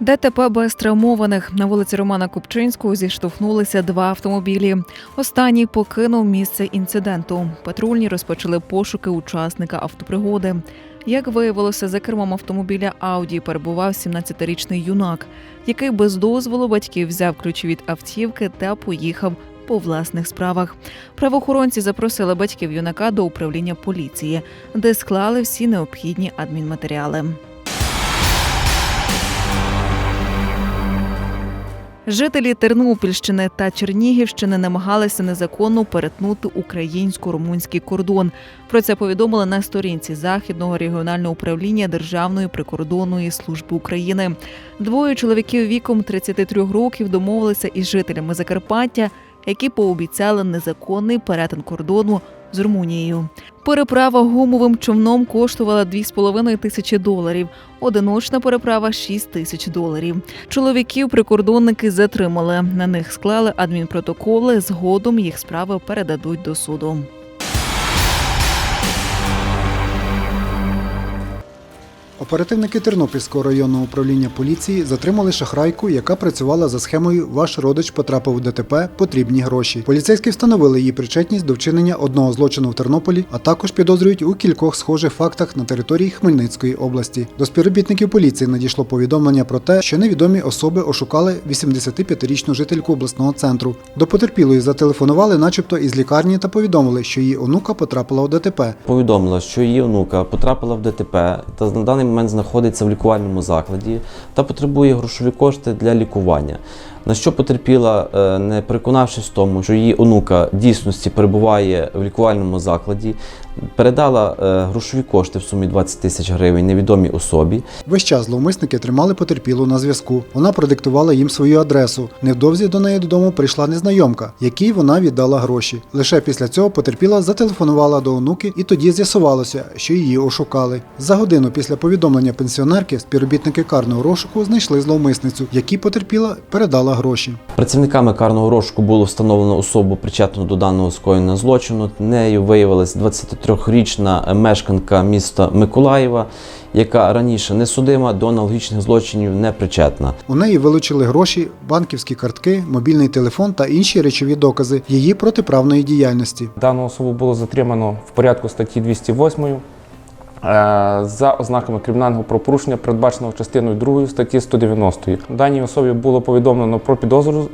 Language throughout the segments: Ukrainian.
ДТП без травмованих на вулиці Романа Купчинського зіштовхнулися два автомобілі. Останній покинув місце інциденту. Патрульні розпочали пошуки учасника автопригоди. Як виявилося, за кермом автомобіля Ауді перебував 17-річний юнак, який без дозволу батьків взяв ключі від автівки та поїхав по власних справах. Правоохоронці запросили батьків юнака до управління поліції, де склали всі необхідні адмінматеріали. Жителі Тернопільщини та Чернігівщини намагалися незаконно перетнути українсько-румунський кордон. Про це повідомили на сторінці західного регіонального управління Державної прикордонної служби України. Двоє чоловіків віком 33 років домовилися із жителями Закарпаття, які пообіцяли незаконний перетин кордону з Румунією. Переправа гумовим човном коштувала 2,5 тисячі доларів. Одиночна переправа 6 тисяч доларів. Чоловіків прикордонники затримали. На них склали адмінпротоколи. Згодом їх справи передадуть до суду. Оперативники Тернопільського районного управління поліції затримали шахрайку, яка працювала за схемою Ваш родич потрапив у ДТП. Потрібні гроші. Поліцейські встановили її причетність до вчинення одного злочину в Тернополі, а також підозрюють у кількох схожих фактах на території Хмельницької області. До співробітників поліції надійшло повідомлення про те, що невідомі особи ошукали 85-річну жительку обласного центру. До потерпілої зателефонували, начебто, із лікарні та повідомили, що її онука потрапила у ДТП. повідомила, що її онука потрапила в ДТП та на даний момент знаходиться в лікувальному закладі та потребує грошові кошти для лікування. На що потерпіла, е, не переконавшись в тому, що її онука дійсності перебуває в лікувальному закладі, передала е, грошові кошти в сумі 20 тисяч гривень невідомій особі. Весь час зловмисники тримали потерпілу на зв'язку. Вона продиктувала їм свою адресу. Невдовзі до неї додому прийшла незнайомка, якій вона віддала гроші. Лише після цього потерпіла зателефонувала до онуки, і тоді з'ясувалося, що її ошукали. За годину після повідомлення пенсіонерки співробітники карного розшуку знайшли зловмисницю, якій потерпіла передала гроші. Працівниками карного розшуку було встановлено особу причетну до даного скоєння злочину. Нею виявилась 23-річна мешканка міста Миколаєва, яка раніше не судима до аналогічних злочинів не причетна. У неї вилучили гроші, банківські картки, мобільний телефон та інші речові докази її протиправної діяльності. Дану особу було затримано в порядку статті 208 е, за ознаками кримінального правопорушення, передбаченого частиною 2 статті 190. Даній особі було повідомлено про підозру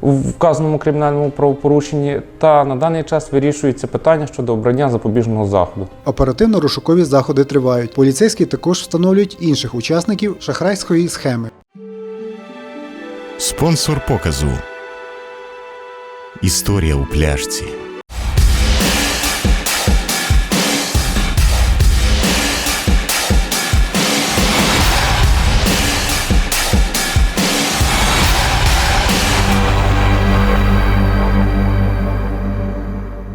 в вказаному кримінальному правопорушенні, та на даний час вирішується питання щодо обрання запобіжного заходу. Оперативно-розшукові заходи тривають. Поліцейські також встановлюють інших учасників шахрайської схеми. Спонсор показу. Історія у пляшці.